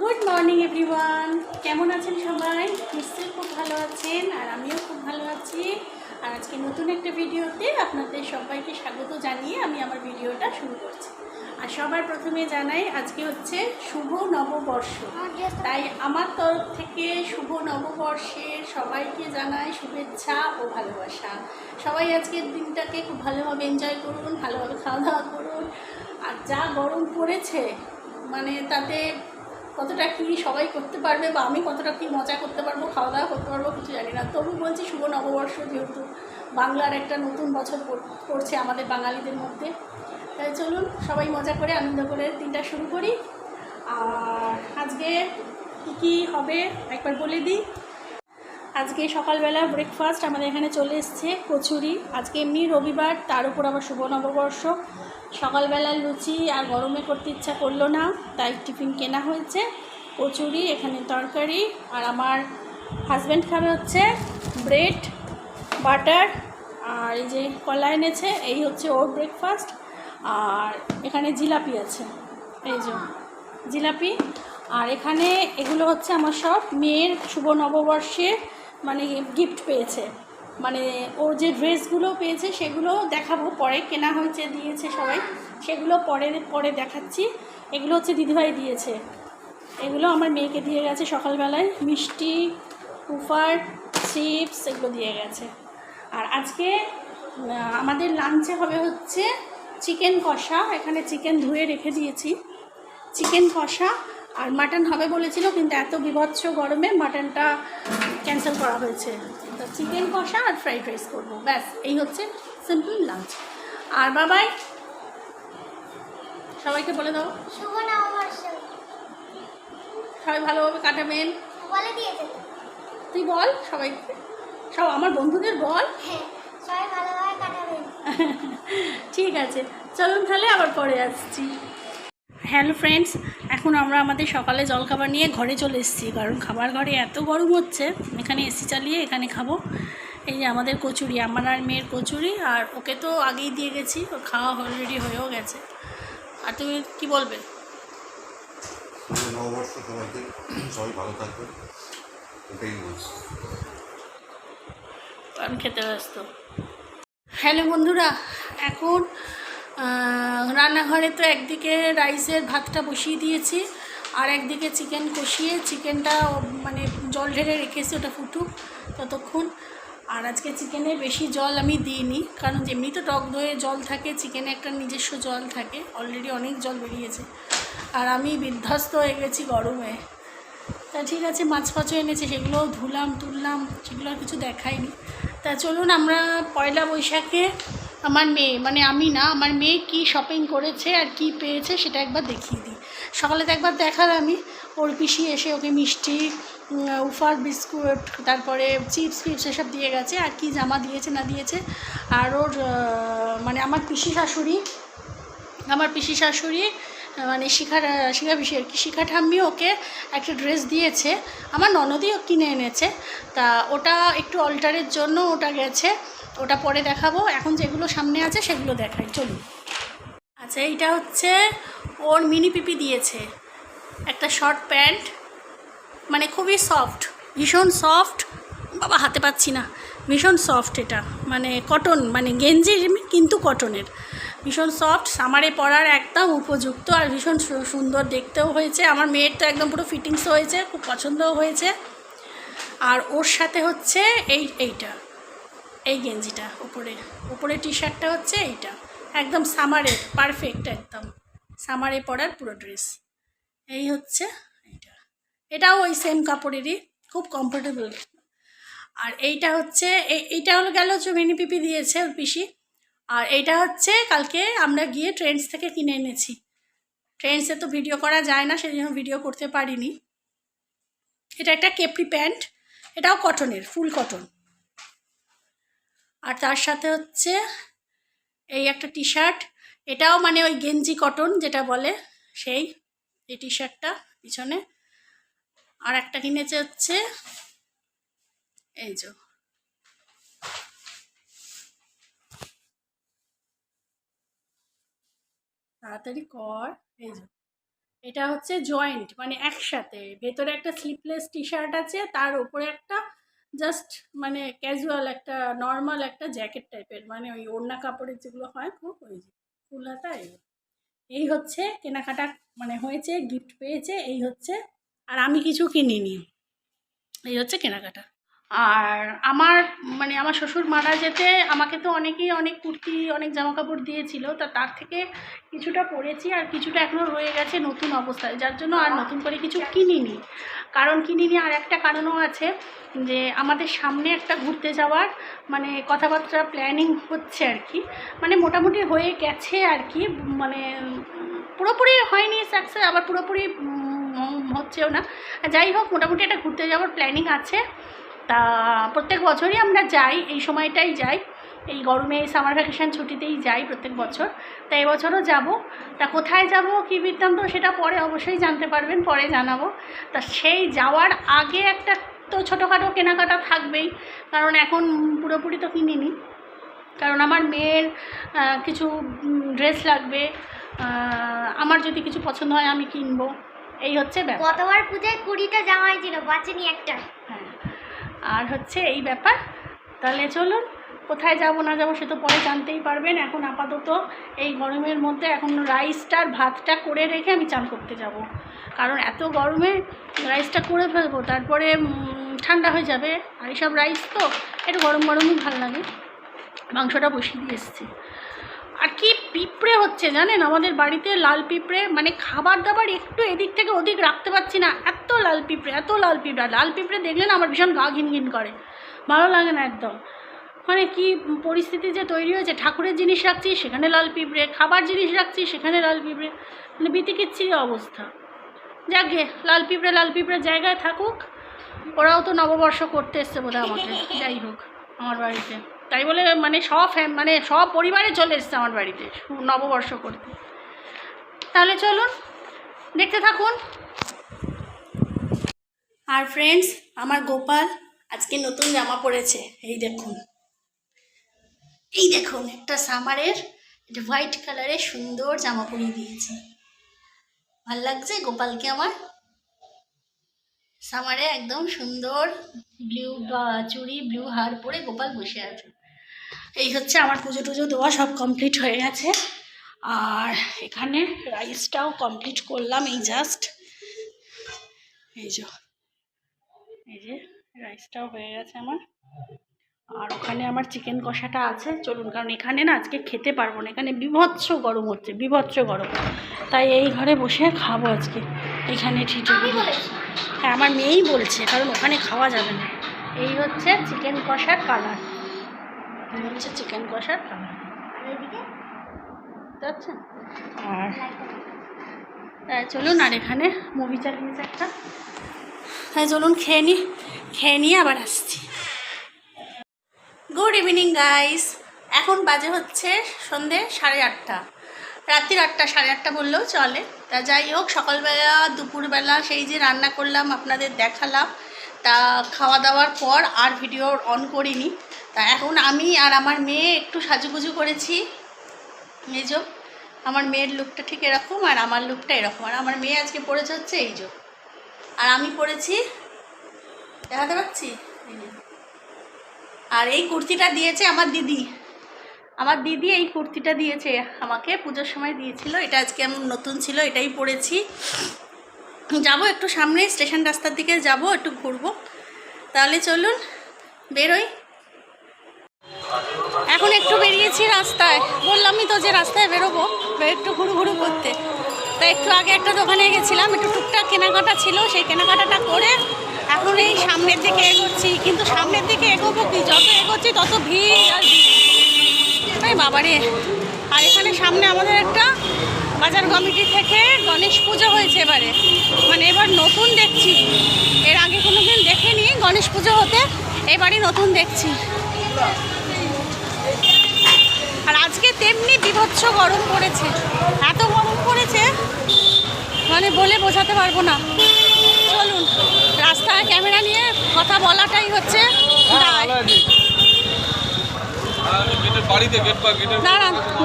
Good morning everyone কেমন আছেন সবাই? নিশ্চয়ই খুব ভালো আছেন, আর আমিও খুব ভালো আছি। আর আজকে নতুন একটা ভিডিওতে আপনাদের সবাইকে স্বাগত জানিয়ে আমি আমার ভিডিওটা শুরু করছি। আর সবার প্রথমে জানাই, আজকে হচ্ছে শুভ নববর্ষ। তাই আমার তরফ থেকে শুভ নববর্ষের সবাইকে জানাই শুভেচ্ছা ও ভালোবাসা। সবাই আজকের দিনটাকে খুব ভালোভাবে এনজয় করুন, ভালোভাবে খাওয়া দাওয়া করুন। আর যা গরম পড়েছে মানে তাতে কতটা কী সবাই করতে পারবে বা আমি কতটা কী মজা করতে পারব খাওয়া দাওয়া করতে পারব কিছু জানি না। তবু বলছি শুভ নববর্ষ যেহেতু বাংলার একটা নতুন বছর পড়ছে আমাদের বাঙালিদের মধ্যে। তাই চলুন সবাই মজা করে, আনন্দ করে দিনটা শুরু করি। আর আজকে কী কী হবে একবার বলে দিই। আজকে সকালবেলা ব্রেকফাস্ট আমাদের এখানে চলে এসছে, কচুরি। আজকে এমনি রবিবার, তার উপর আবার শুভ নববর্ষ। সকালবেলা লুচি আর গরমে করতে ইচ্ছা করল না, তাই টিফিন কেনা হয়েছে। কচুরি, এখানে তরকারি আর আমার হাজব্যান্ড খাবে হচ্ছে ব্রেড বাটার আর এই যে কলা এনেছে, এই হচ্ছে ওর ব্রেকফাস্ট আর এখানে জিলাপি আছে, এই যে জিলাপি। আর এখানে এগুলো হচ্ছে আমার সব মেয়ের শুভ নববর্ষে মানে গিফট পেয়েছে। মানে ওর যে ড্রেসগুলো পেয়েছে সেগুলো দেখাবো পরে। কেনা হয়েছে, দিয়েছে সবাই। সেগুলো পরে পরে দেখাচ্ছি। এগুলো হচ্ছে দিদিভাই দিয়েছে। এগুলো আমার মেয়েকে দিয়ে গেছে সকালবেলায়। মিষ্টি উফার চিপস এগুলো দিয়ে গেছে। আর আজকে আমাদের লাঞ্চে হবে হচ্ছে চিকেন কষা। এখানে চিকেন ধুয়ে রেখে দিয়েছি। চিকেন কষা আর মাটন হবে বলেছিল কিন্তু এত বিভৎস গরমে মাটনটা ক্যান্সেল করা হয়েছে। তো চিকেন কষা আর ফ্রাইড রাইস করব। ব্যাস এই হচ্ছে সিম্পল লাঞ্চ আর বাবাই? সবাইকে বলে দাও। সবাই ভালোভাবে কাটাবেন? তুই বল সবাইকে সব আমার বন্ধুদের বল। হ্যাঁ সবাই ঠিক আছে চলুন তাহলে আবার পরে আসছি। হ্যালো ফ্রেন্ডস এখন আমরা আমাদের সকালে জলখাবার নিয়ে ঘরে চলে এসেছি। কারণ খাবার ঘরে এত গরম হচ্ছে এখানে এসি চালিয়ে এখানে খাব। এই যে আমাদের কচুরি আমার আর মেয়ের কচুরি আর ওকে তো আগেই দিয়ে গেছি ও খাওয়া অলরেডি হয়েও গেছে। আর তুমি কি বলবে? নববর্ষ সবাইকে সবাই ভালো থাকবে এটাই বলছি। আমি খেতে ব্যস্ত। হ্যালো বন্ধুরা এখন রান্নাঘরে তো একদিকে রাইসের ভাতটা বসিয়ে দিয়েছি, আর একদিকে চিকেন কষিয়ে চিকেনটা মানে জল ঢেলে রেখেছি, ওটা ফুটুক ততক্ষণ। আর আজকে চিকেনে বেশি জল আমি দিইনি, কারণ যেমনি তো টক দইয়ে জল থাকে চিকেনে একটা নিজস্ব জল থাকে অলরেডি অনেক জল বেরিয়েছে। আর আমি বিধ্বস্ত হয়ে গেছি গরমে। তা ঠিক আছে, মাছ ফাছও এনেছে, সেগুলোও ধুলাম, তুললাম, সেগুলো আর কিছু দেখাইনি। তা চলুন আমরা পয়লা বৈশাখে আমার মেয়ে মানে আমি না, আমার মেয়ে কি শপিং করেছে আর কি পেয়েছে সেটা একবার দেখিয়ে দিই। সকালে তো একবার দেখালামই ওর পিসি এসে ওকে মিষ্টি উফার বিস্কুট, তারপরে চিপস ফিপস এসব দিয়ে গেছে। আর কি জামা দিয়েছে, না দিয়েছে। আর ওর মানে আমার পিসি শাশুড়ি, আমার পিসি শাশুড়ি মানে শিখা শিখা পিসি আর কি, শিখা ঠাম্মি ওকে একটা ড্রেস দিয়েছে। আমার ননদই ও কিনে এনেছে। তা ওটা একটু অল্টারের জন্য ওটা গেছে। ওটা পরে দেখাবো। এখন যেগুলো সামনে আছে সেগুলো দেখাই। চলুন। আচ্ছা এইটা হচ্ছে ওর মিনি পিপি দিয়েছে। একটা শর্ট প্যান্ট। মানে খুবই সফট। ভীষণ সফট। বাবা, হাতে পাচ্ছি না। ভীষণ সফট এটা। মানে কটন মানে গেঞ্জি কিন্তু কটনের। ভীষণ সফট। সামারে পরার একদম উপযুক্ত আর ভীষণ সুন্দর দেখতেও হয়েছে। আমার মেয়ের তো একদম পুরো ফিটিংস হয়েছে, খুব পছন্দও হয়েছে। আর ওর সাথে হচ্ছে এই, এইটা। এই গেঞ্জিটা, উপরে। উপরে টি শার্টটা হচ্ছে এইটা। একদম সামারের পারফেক্ট একদম। সামারে পরার পুরো ড্রেস এই হচ্ছে এইটা। এটাও ওই সেম কাপড়েরই, খুব কমফোর্টেবল আর এইটা হচ্ছে এই- এইটা হলো গেল হচ্ছে মিনি পিপি দিয়েছে ওর পিসি। আর এইটা হচ্ছে কালকে আমরা গিয়ে ট্রেন্ডস থেকে কিনে এনেছি। ট্রেন্ডসে তো ভিডিও করা যায় না, সেই জন্য ভিডিও করতে পারিনি। এটা একটা কেপরি প্যান্ট এটাও কটনের ফুল কটন আর তার সাথে হচ্ছে এই একটা টি শার্ট এটাও মানে ওই গেঞ্জি কটন যেটা বলে সেই, এই টি শার্টটা পিছনে। আর একটা কিনেছে হচ্ছে এই যে। তাড়াতাড়ি কর, এই যে। এটা হচ্ছে জয়েন্ট মানে একসাথে। ভেতরে একটা স্লিপলেস টি শার্ট আছে, তার উপরে একটা জাস্ট মানে ক্যাজুয়াল একটা নর্মাল একটা জ্যাকেট টাইপের মানে ওই ওড়না কাপড়ের যেগুলো হয়, খুব ওই যে ফুল হাতা এই। এই হচ্ছে কেনাকাটা মানে হয়েছে গিফট পেয়েছে, এই হচ্ছে, আর আমি কিছু কিনিনি। এই হচ্ছে কেনাকাটা। আর আমার মানে আমার শ্বশুর মারা যেতে আমাকে তো অনেকেই অনেক কুর্তি, অনেক জামা কাপড় দিয়েছিল, তা তার থেকে কিছুটা পরেছি আর কিছুটা এখনও রয়ে গেছে নতুন অবস্থায়, যার জন্য আর নতুন করে কিছু কিনিনি। কারণ কিনিনি আর একটা কারণও আছে যে আমাদের সামনে একটা ঘুরতে যাওয়ার মানে কথাবার্তা প্ল্যানিং হচ্ছে আর কি মানে মোটামুটি হয়ে গেছে আর কি মানে পুরোপুরি হয়নি সাকসেস আবার পুরোপুরি হচ্ছেও না। যাই হোক, মোটামুটি একটা ঘুরতে যাওয়ার প্ল্যানিং আছে। তা প্রত্যেক বছরই আমরা যাই এই সময়টাই যাই। এই গরমে এই সামার ভ্যাকেশন ছুটিতেই যাই প্রত্যেক বছর। তা এবছরও যাব। তা কোথায় যাব কী বৃত্তান্ত সেটা পরে অবশ্যই জানতে পারবেন পরে জানাব। তা সেই যাওয়ার আগে একটা তো ছোটোখাটো কেনাকাটা থাকবেই কারণ এখন পুরোপুরি তো কিনিনি। কারণ আমার মেয়ের কিছু ড্রেস লাগবে। আমার যদি কিছু পছন্দ হয় আমি কিনবো। এই হচ্ছে ব্যাপার। গতবার পুজোয় কুড়িটা জামাই ছিল বাঁচেনি একটা। হ্যাঁ। আর হচ্ছে এই ব্যাপার। তাহলে চলুন, কোথায় যাব না যাব সে তো পরে জানতেই পারবেন। এখন আপাতত এই গরমের মধ্যে এখন রাইসটা আর ভাতটা করে রেখে আমি চান করতে যাব। কারণ এত গরমে রাইসটা করে ফেলব, তারপরে ঠান্ডা হয়ে যাবে। আর এইসব রাইস তো একটু গরম গরমই ভালো লাগে। মাংসটা বসিয়ে দিয়ে এসেছি। আর কি পিঁপড়ে হচ্ছে জানেন? আমাদের বাড়িতে লাল পিঁপড়ে মানে খাবার দাবার একটু এদিক থেকে ওদিক রাখতে পারছি না। এত লাল পিঁপড়ে, এত লাল পিঁপড়ে। লাল পিঁপড়ে দেখলে না আমার ভীষণ গা ঘিন ঘিন করে। ভালো লাগে না একদম। মানে কি পরিস্থিতি যে তৈরি হয়েছে। ঠাকুরের জিনিস রাখছি, সেখানে লাল পিঁপড়ে। খাবার জিনিস রাখছি, সেখানে লাল পিঁপড়ে। মানে বিতিকিচ্ছিরি অবস্থা। যাকে লাল পিঁপড়ে লাল পিঁপড়ের জায়গায় থাকুক। ওরাও তো নববর্ষ করতে এসছে বোধহয় আমাকে। যাই হোক, আমার বাড়িতে। তাই বলে মানে সব মানে সব পরিবারে চলে এসছে আমার বাড়িতে নববর্ষ করতে তাহলে চলুন, দেখতে থাকুন। আর ফ্রেন্ডস আমার গোপাল আজকে নতুন জামা পরেছে। এই দেখুন। এই দেখুন, একটা সামারের হোয়াইট কালারের সুন্দর জামা পরিয়ে দিয়েছে। ভালো লাগছে গোপালকে আমার? সামারে একদম সুন্দর ব্লু চুড়ি ব্লু হার পরে গোপাল বসে আছে। হচ্ছে আমার পুজো টুজো দেওয়া সব কমপ্লিট হয়ে গেছে। আর এখানে রাইসটাও কমপ্লিট করলাম এই জাস্ট এই যে এই যে রাইসটাও হয়ে গেছে আমার। আর ওখানে আমার চিকেন কষাটা আছে চলুন কারণ এখানে না আজকে খেতে পারব না এখানে বিভৎস গরম হচ্ছে বিভৎস গরম। তাই এই ঘরে বসে খাব আজকে এখানে ঠিক হ্যাঁ আমার মেয়েই বলছে কারণ ওখানে খাওয়া যাবে না। এই হচ্ছে চিকেন কষার কালার এই হচ্ছে চিকেন কষার কালার যাচ্ছে? আর। তাই চলুন আর এখানে মুভি চালিয়েছে একটা। তাই চলুন খেয়ে নিই খেয়ে নিয়ে আবার আসছি। গুড ইভিনিং গাইস এখন বাজে হচ্ছে সন্ধে সাড়ে আটটা। রাত্রির আটটা সাড়ে আটটা বললেও চলে। তা যাই হোক সকালবেলা দুপুরবেলা সেই যে রান্না করলাম আপনাদের দেখালাম তা খাওয়া দাওয়ার পর আর ভিডিও অন করিনি। তা এখন আমি আর আমার মেয়ে একটু সাজুগুজু করেছি। মেজো আমার মেয়ের লুকটা ঠিক এরকম আর আমার লুকটা এরকম। আর আমার মেয়ে আজকে পড়েছে হচ্ছে এই যে। আর আমি পড়েছি দেখাতে পাচ্ছি? এই আর এই কুর্তিটা দিয়েছে আমার দিদি। আমার দিদি এই কুর্তিটা দিয়েছে, আমাকে পুজোর সময় দিয়েছিল। এটা আজকে আমি নতুন ছিল, এটাই পরেছি। যাব একটু সামনে, স্টেশন রাস্তার দিকে যাব, একটু ঘুরবো। তাহলে চলুন, বেরোই। এখন একটু বেরিয়েছি রাস্তায়। বললামই তো যে রাস্তায় বেরোবো একটু ঘুরু ঘুরু করতে। তো একটু আগে একটা দোকানে গেছিলাম, একটু টুকটাক কেনাকাটা ছিল, সেই কেনাকাটাটা করে এখন এই সামনের দিকে এগোচ্ছি। কিন্তু সামনের দিকে এগোবো কি? যত এগোচ্ছি তত ভিড় আর এই বাবারে। আর এখানে সামনে আমাদের একটা বাজার কমিটি থেকে গণেশ পুজো হয়েছে এবারে। মানে এবার নতুন দেখছি। এর আগে কোনো দিন দেখিনি গণেশ পুজো হতে, এবারই নতুন দেখছি। আজকে তেমনি বিভৎস গরম পড়েছে। এত গরম পড়েছে মানে বলে বোঝাতে পারব না। চলুন, রাস্তায় ক্যামেরা নিয়ে কথা বলাটাই হচ্ছে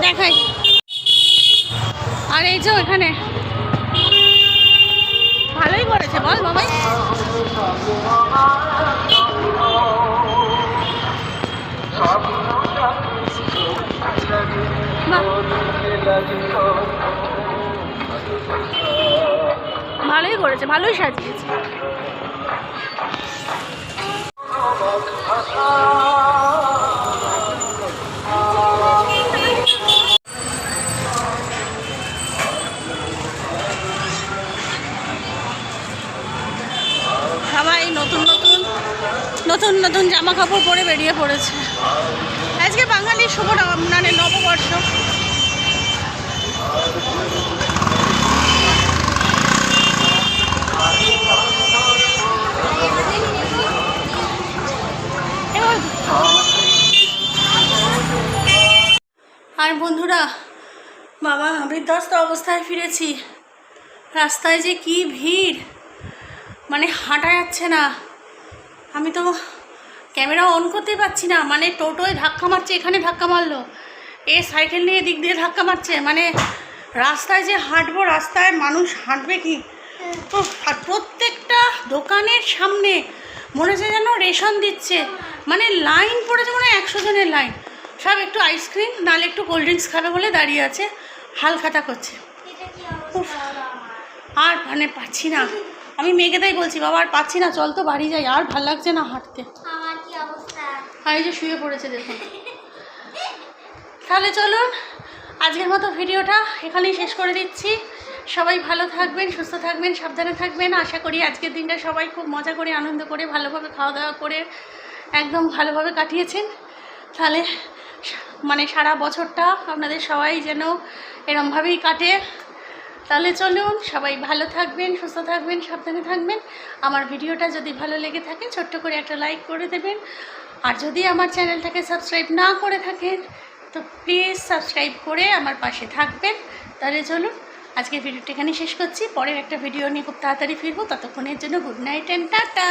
দেখাই। আর এই যে এখানে বাবাই। করেছে, ভালোই সাজিয়েছে। নতুন নতুন নতুন নতুন জামা কাপড় পরে বেরিয়ে পড়েছে। আজকে বাঙালির শুভ মানে নববর্ষ এবার আর বন্ধুরা। বাবা বিধ্বস্ত অবস্থায় ফিরেছি। রাস্তায় যে কি ভিড়। মানে হাঁটা যাচ্ছে না। আমি তো ক্যামেরা অন করতে পারছি না। মানে টোটোয় ধাক্কা মারছে, এখানে ধাক্কা মারলো। এ সাইকেল নিয়ে দিক দিয়ে ধাক্কা মারছে। মানে রাস্তায় যে হাঁটবো, রাস্তায় মানুষ হাঁটবে কি? আর প্রত্যেকটা দোকানের সামনে মনে হচ্ছে যেন রেশন দিচ্ছে। মানে লাইন পড়েছে মানে একশো জনের লাইন। সব একটু আইসক্রিম নাহলে একটু কোল্ড ড্রিঙ্কস খাবে বলে দাঁড়িয়ে আছে। হালখাতা করছে? আর মানে পাচ্ছি না। আমি তাই বলছি বাবা আর পাচ্ছি না চল তো বাড়ি যাই আর ভালো লাগছে না হাঁটতে। আমার কি অবস্থা? আর এই যে শুয়ে পড়েছে দেখুন। তাহলে চলুন আজকের মতো ভিডিওটা এখানেই শেষ করে দিচ্ছি। সবাই ভালো থাকবেন সুস্থ থাকবেন সাবধানে থাকবেন। আশা করি আজকের দিনটা সবাই খুব মজা করে আনন্দ করে ভালোভাবে খাওয়া দাওয়া করে একদম ভালোভাবে কাটিয়েছেন। তাহলে মানে সারা বছরটা আপনাদের সবাই যেন এরমভাবেই কাটে। তাহলে চলুন সবাই ভালো থাকবেন, সুস্থ থাকবেন, সাবধানে থাকবেন। আমার ভিডিওটা যদি ভালো লেগে থাকে, ছোট্ট করে একটা লাইক করে দেবেন। আর যদি আমার চ্যানেলটাকে সাবস্ক্রাইব না করে থাকেন, তো প্লিজ সাবস্ক্রাইব করে আমার পাশে থাকবেন। তাহলে চলুন আজকে ভিডিওটা এখানে শেষ করছি। পরের একটা ভিডিও নিয়ে খুব তাড়াতাড়ি ফিরবো। ততক্ষণের জন্য গুড নাইট অ্যান্ড টাটা!